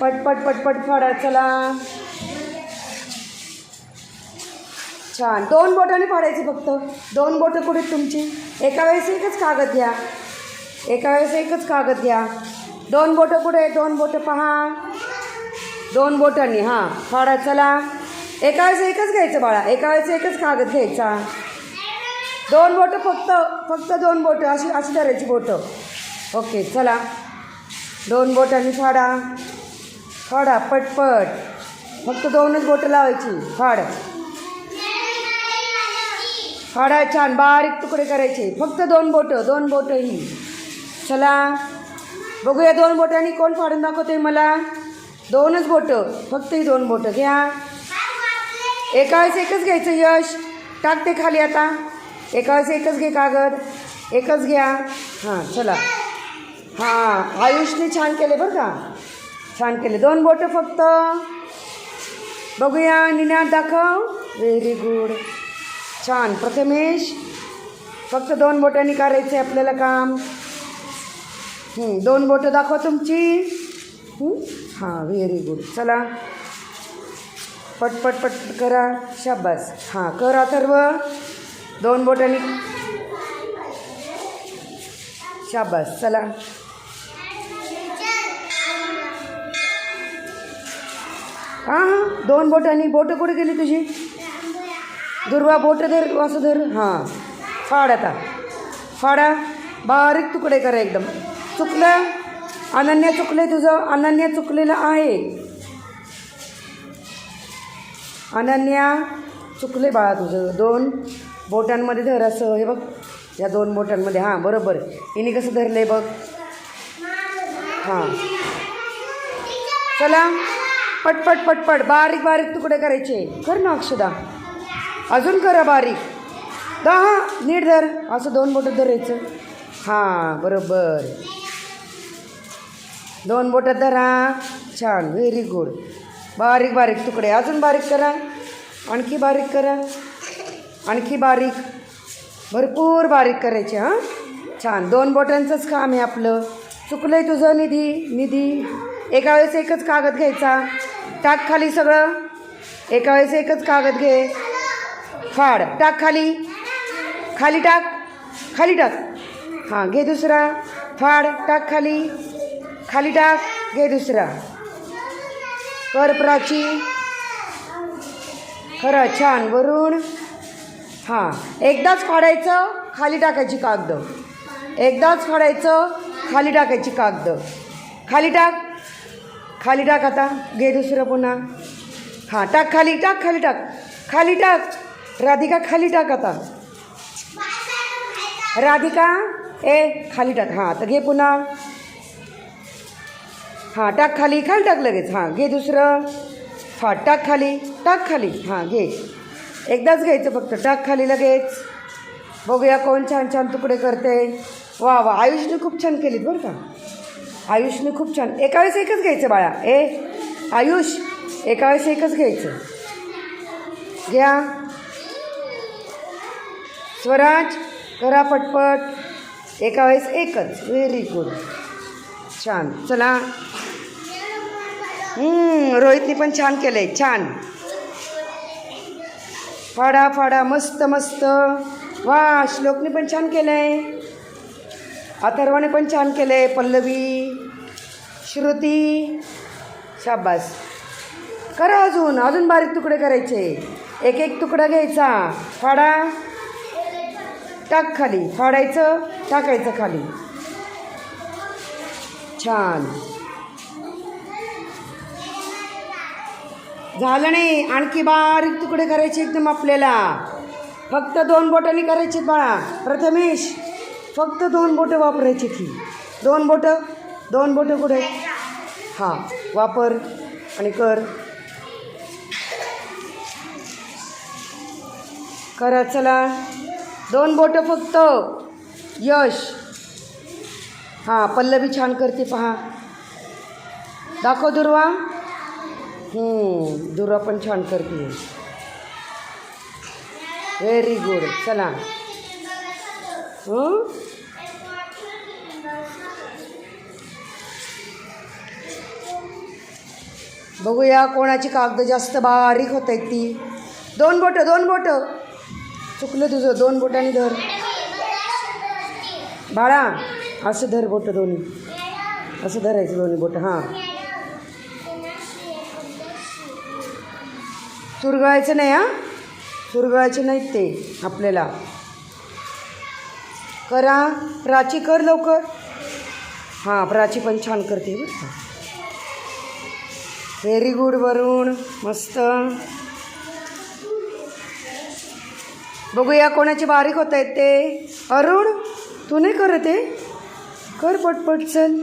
पटपट पटपट फाडा चला. छान. दोन बोटाने फाडायची फक्त. दोन बोटं कुठे आहेत तुमची? एका वेळेस एकच कागद घ्या. एका वेळेस एकच कागद घ्या. दोन बोटं कुठे आहे? दोन बोटं पहा. दोन बोटांनी हां. फाडा चला. एका वेळेस एकच घ्यायचं बाळा. एका वेळेस एकच कागद घ्यायचा. दोन बोटं फक्त फक्त दोन बोटं. अशी अशी धरायची बोटं. ओके चला. दोन बोटांनी फाडा फाडा पटपट. फक्त दोनच बोटं लावायची. फाड. फाडा छान बारीक तुकडे करायचे. फक्त दोन बोटं दोन बोटं ही. चला बघूया दोन बोटांनी कोण फाडून दाखवते मला. दोनच बोटं फक्त ही दोन बोटं घ्या. एका वेळेस एकच घ्यायचं यश. टाकते खाली आता. एका वेळेस एकच घे कागद. एकच घ्या. हां चला. हां आयुषने छान केले बरं का. छान केले. दोन बोटं फक्त. बघूया निनाद दाखव. व्हेरी गुड छान. प्रथमेश फक्त दोन बोटांनी करायचं आहे आपल्याला काम. दोन बोटं दाखवा तुमची. हां व्हेरी गुड चला. पटपट पट करा. शाबास. हां कर अथर्व. दोन बोटांनी. शाबास. चला. हां हां. दोन बोटांनी बोटं कुठे गेली तुझी? दुर्वा बोटं धर असं धर. हां. फाड आता. फाडा. बारीक तुकडे करा एकदम. चुकलं? अनन्या चुकले तुझं. अनन्या चुकलेलं आहे. अनन्या चुकले बाळा तुझं. दोन बोटांमध्ये धर असं. हे बघ. या दोन बोटांमध्ये. हां बरोबर. हिने कसं धरलं आहे बघ. हां. चला. पटपट पटपट बारीक बारीक तुकडे करायचे. कर ना अक्षदा. अजून करा बारीक. दहा हां नीट धर. असं दोन बोटं धरायचं. हां बरोबर. दोन बोटं धरा. छान व्हेरी गुड बारीक बारीक तुकडे. अजून बारीक करा. आणखी बारीक करा. आणखी बारीक. भरपूर बारीक करायचे हां. छान. दोन बोटांचंच काम आहे आपलं. चुकलं आहे तुझं निधी. निधी. एका वेळेस एकच कागद घ्यायचा. टाक खाली सगळं. एका वेळेस एकच कागद घे. फाड. टाक खाली. खाली टाक. खाली टाक. हां घे दुसरा. फाड. टाक खाली. खाली टाक. घे दुसरा. कर प्राची. खरं छान. वरून हां एकदाच फाडायचं खाली टाकायची कागद. एकदाच फाडायचं खाली टाकायची कागद. खाली टाक. खाली टाक आता. घे दुसरं पुन्हा. हां टाक खाली टाक खाली टाक. खाली टाक. राधिका खाली टाक आता. राधिका ए खाली टाक. हां आता घे पुन्हा. हां टाक खाली खाली टाक लगेच. हां घे दुसरं. हां टाक खाली टाक खाली. हां घे. एकदाच घ्यायचं फक्त. टाक खाली लगेच. बघूया कोण छान छान तुकडे करते. वा वा आयुषने खूप छान केलीत बरं का. आयुषने खूप छान एका वेळेस एकच घ्यायचं बाळा. ए आयुष एका वेळेस एकच घ्यायचं. घ्या. स्वराज करा पटपट. एका वेळेस एकच. व्हेरी गुड छान. चला. रोहितने पण छान केलं आहे छान. फाडा फाडा. मस्त मस्त. वा श्लोकने पण छान केलं आहे अथर्वाने पण छान केलं. आहे पल्लवी श्रुती शाबास. करा अजून अजून बारीक तुकडे करायचे. एक एक तुकडा घ्यायचा. फाडा. टाक खाली. फाडायचं टाकायचं खाली. छान. झालं नाही. आणखी बारीक तुकडे करायचे एकदम आपल्याला. फक्त दोन बोटांनी करायचे बाळा. प्रथमेश फक्त दोन बोटं वापरायची की. दोन बोटं दोन बोटं कुठे? हां वापर आणि कर. करा चला. दोन बोटं फक्त. यश. हां पल्लवी छान करते पहा. दाखव दुर्वा. दुर्वा पण छान करते. व्हेरी गुड चला. बघूया कोणाची कागद जास्त बारीक होत आहेत ती. दोन बोटं दोन बोटं. चुकलं तुझं दोन बोटांनी धर. बाळा असं धर बोटं दोन्ही. असं धरायचं दोन्ही बोटं हां. चुरगळायचं नाही हां. चुरगळायचे नाहीत ते आपल्याला. करा. प्राची कर लवकर. हां प्राची पण छान करते व्हेरी गुड वरुण. मस्त. बघूया कोणाचे बारीक होत आहेत ते. अरुण तू नाही करत आहे? कर पटपट चल.